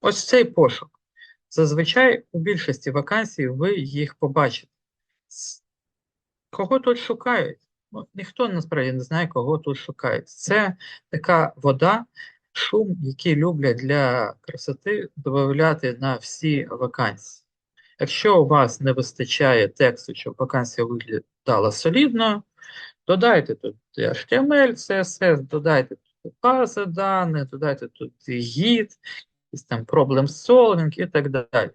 Ось цей пошук. Зазвичай у більшості вакансій ви їх побачите. Кого тут шукають? Ну, ніхто насправді не знає, кого тут шукають. Це така вода, шум, який люблять для красоти додати на всі вакансії. Якщо у вас не вистачає тексту, щоб вакансія виглядала солідно, додайте тут HTML, CSS, додайте тут бази даних, додайте тут гід, якийсь там problem solving і так далі.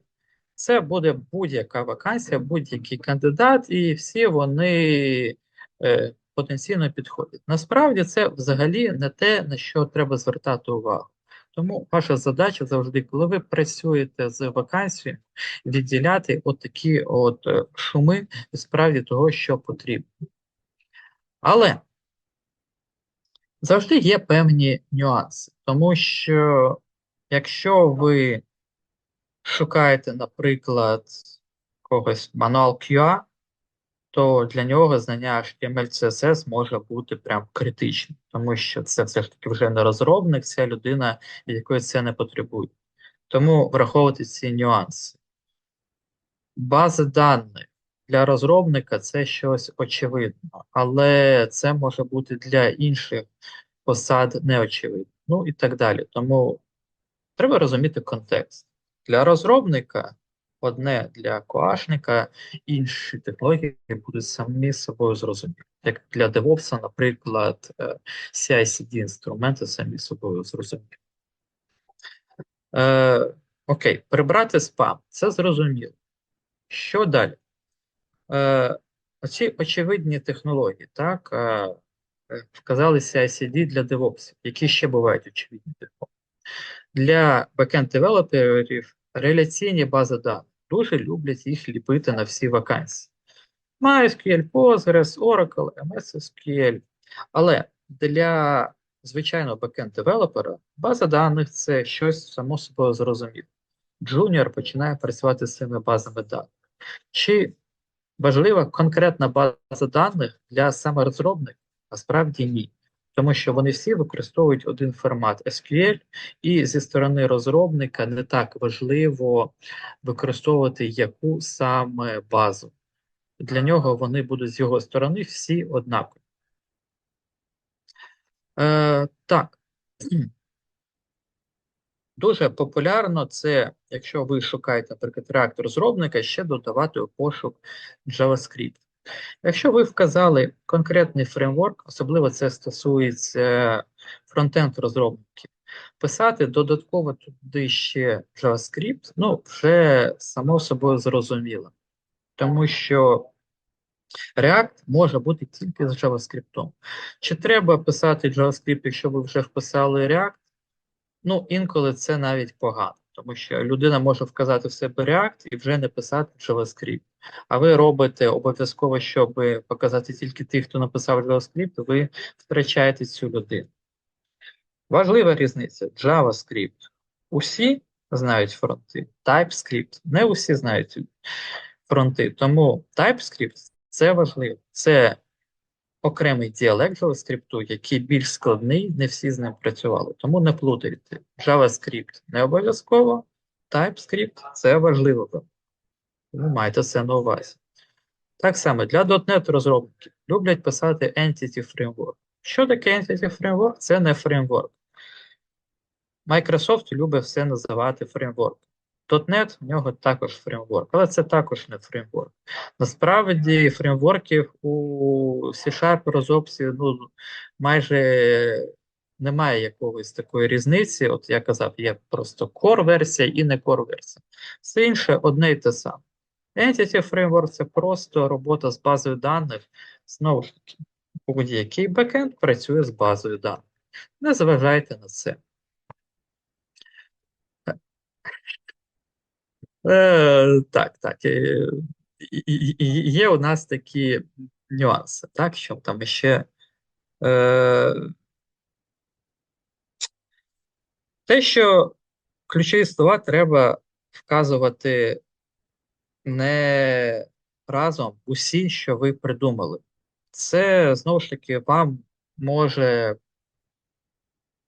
Це буде будь-яка вакансія, будь-який кандидат, і всі вони е, потенційно підходять. Насправді це взагалі не те, на що треба звертати увагу. Тому ваша задача завжди, коли ви працюєте з вакансією, відділяти от такі от е, шуми від справді того, що потрібно. Але завжди є певні нюанси, тому що якщо ви шукаєте, наприклад, когось мануал QA, то для нього знання HTML, CSS може бути прям критичним, тому що це все ж таки вже не розробник, це людина, від якої це не потребує. Тому враховувати ці нюанси. Бази даних для розробника це щось очевидно, але це може бути для інших посад неочевидно. Ну і так далі. Тому треба розуміти контекст. Для розробника одне, для коашника інші технології будуть самі собою зрозумілі. Як для DevOps, наприклад, е, CI-CD інструменти самі собою зрозумілі. Е, окей, прибрати спам, це зрозуміло. Що далі? Е, оці очевидні технології, так, е, е, вказали CI-CD для DevOps, які ще бувають очевидні технології. Для бекенд-девелоперів реляційні бази даних дуже люблять їх ліпити на всі вакансії. MySQL, Postgres, Oracle, MS SQL. Але для звичайного бекенд-девелопера база даних це щось само собою зрозуміле. Джуніор починає працювати з цими базами даних. Чи важлива конкретна база даних для саме розробників? Насправді ні. Тому що вони всі використовують один формат SQL, і зі сторони розробника не так важливо використовувати яку саме базу. Для нього вони будуть з його сторони всі однакові. Е, так. Дуже популярно це, якщо ви шукаєте, наприклад, реактор розробника, ще додавати у пошук JavaScript. Якщо ви вказали конкретний фреймворк, особливо це стосується фронтенд розробників, писати додатково туди ще JavaScript, ну, вже само собою зрозуміло. Тому що React може бути тільки з JavaScript. Чи треба писати JavaScript, якщо ви вже вписали React? Ну, інколи це навіть погано, тому що людина може вказати в себе React і вже не писати JavaScript. А ви робите обов'язково, щоб показати тільки тих, хто написав JavaScript, ви втрачаєте цю людину. Важлива різниця: JavaScript. Усі знають фронти, TypeScript. Не усі знають фронти. Тому TypeScript це важливо. Це окремий діалект JavaScript, який більш складний, не всі з ним працювали. Тому не плутайте. JavaScript не обов'язково, TypeScript це важливо. Ви маєте це на увазі. Так само для .NET розробників люблять писати Entity Framework. Що таке Entity Framework? Це не фреймворк. Microsoft любить все називати фреймворк. .NET в нього також фреймворк, але це також не фреймворк. Насправді, фреймворків у C-Sharp розробці ну, майже немає якогось такої різниці. От я казав, є просто core версія і не core версія. Все інше одне і те саме. Entity Framework це просто робота з базою даних. Знову ж таки, будь-який бекенд працює з базою даних. Не зважайте на це. Е, так, так. Е, Є у нас такі нюанси, так, що там ще. Е, те, що ключові слова треба вказувати не разом усі, що ви придумали. Це знову ж таки вам може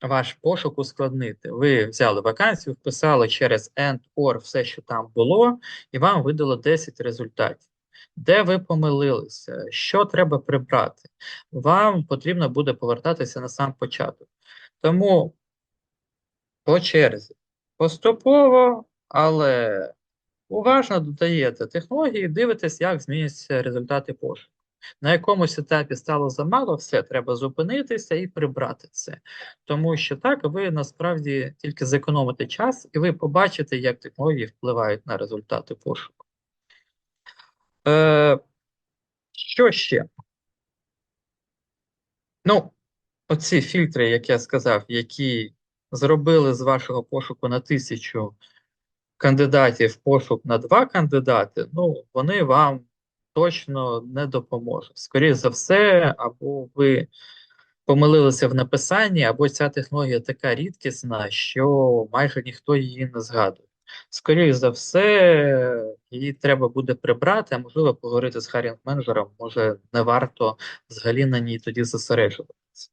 ваш пошук ускладнити. Ви взяли вакансію, вписали через AND, OR все, що там було, і вам видало 10 результатів. Де ви помилилися? Що треба прибрати? Вам потрібно буде повертатися на сам початок. Тому по черзі, поступово, але уважно додаєте технології, дивитесь, як змінюються результати пошуку. На якомусь етапі стало замало, все, треба зупинитися і прибрати це. Тому що так ви насправді тільки зекономите час, і ви побачите, як технології впливають на результати пошуку. Е, Що ще? Ну, оці фільтри, як я сказав, які зробили з вашого пошуку на тисячу кандидатів пошук на два кандидати, ну, вони вам точно не допоможуть. Скоріше за все, або ви помилилися в написанні, або ця технологія така рідкісна, що майже ніхто її не згадує. Скоріше за все, її треба буде прибрати, а можливо поговорити з харінг менеджером може не варто взагалі на ній тоді зосереджуватися.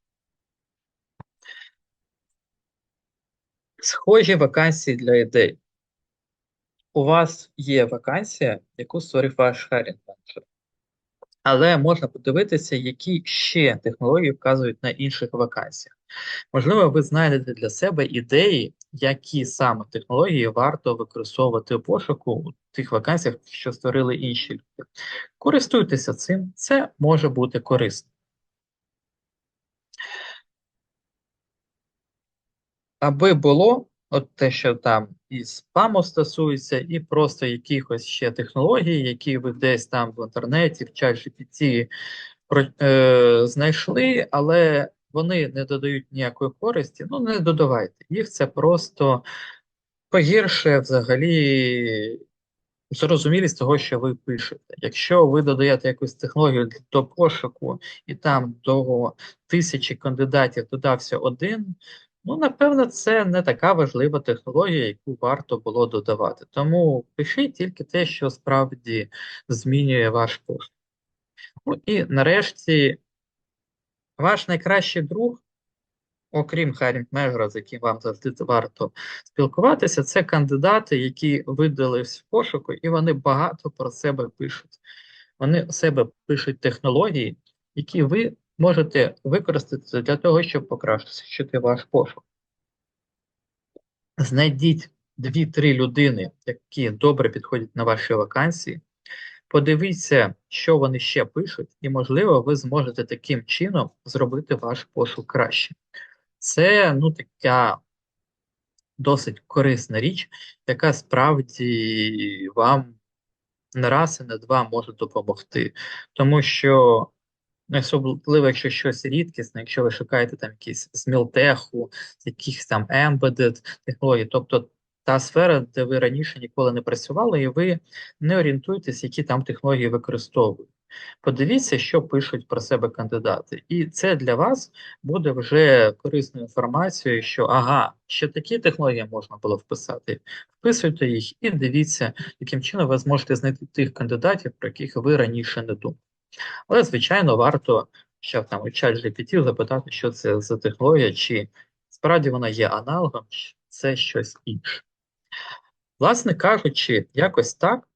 Схожі вакансії для ідей. У вас є вакансія, яку створив ваш харінг менеджер. Але можна подивитися, які ще технології вказують на інших вакансіях. Можливо, ви знайдете для себе ідеї, які саме технології варто використовувати у пошуку у тих вакансіях, що створили інші люди. Користуйтеся цим, це може бути корисно. Аби було от те, що там і спаму стосується, і просто якихось ще технологій, які ви десь там в інтернеті, в чат GPT е, знайшли, але вони не додають ніякої користі, ну не додавайте. Їх це просто погіршує взагалі зрозумілість того, що ви пишете. Якщо ви додаєте якусь технологію до пошуку, і там до тисячі кандидатів додався один. Ну, напевно, це не така важлива технологія, яку варто було додавати. Тому пишіть тільки те, що справді змінює ваш пошук. Ну і нарешті, ваш найкращий друг, окрім Харінг Мегра, з яким вам завжди варто спілкуватися, це кандидати, які видались в пошуку, і вони багато про себе пишуть. Вони себе пишуть технології, які ви можете використати для того, щоб покращити ваш пошук. Знайдіть 2-3 людини, які добре підходять на ваші вакансії. Подивіться, що вони ще пишуть, і, можливо, ви зможете таким чином зробити ваш пошук краще. Це ну, така досить корисна річ, яка справді вам не раз і не два може допомогти. Тому що Особливо, якщо щось рідкісне, якщо ви шукаєте там якісь з мілтеху, якихось там embedded технологій, тобто та сфера, де ви раніше ніколи не працювали, і ви не орієнтуєтесь, які там технології використовують. Подивіться, що пишуть про себе кандидати, і це для вас буде вже корисною інформацією, що ага, ще такі технології можна було вписати. Вписуйте їх і дивіться, яким чином ви зможете знайти тих кандидатів, про яких ви раніше не думали. Але, звичайно, варто ще там чат GPT запитати, що це за технологія, чи справді вона є аналогом, чи це щось інше. Власне кажучи, якось так.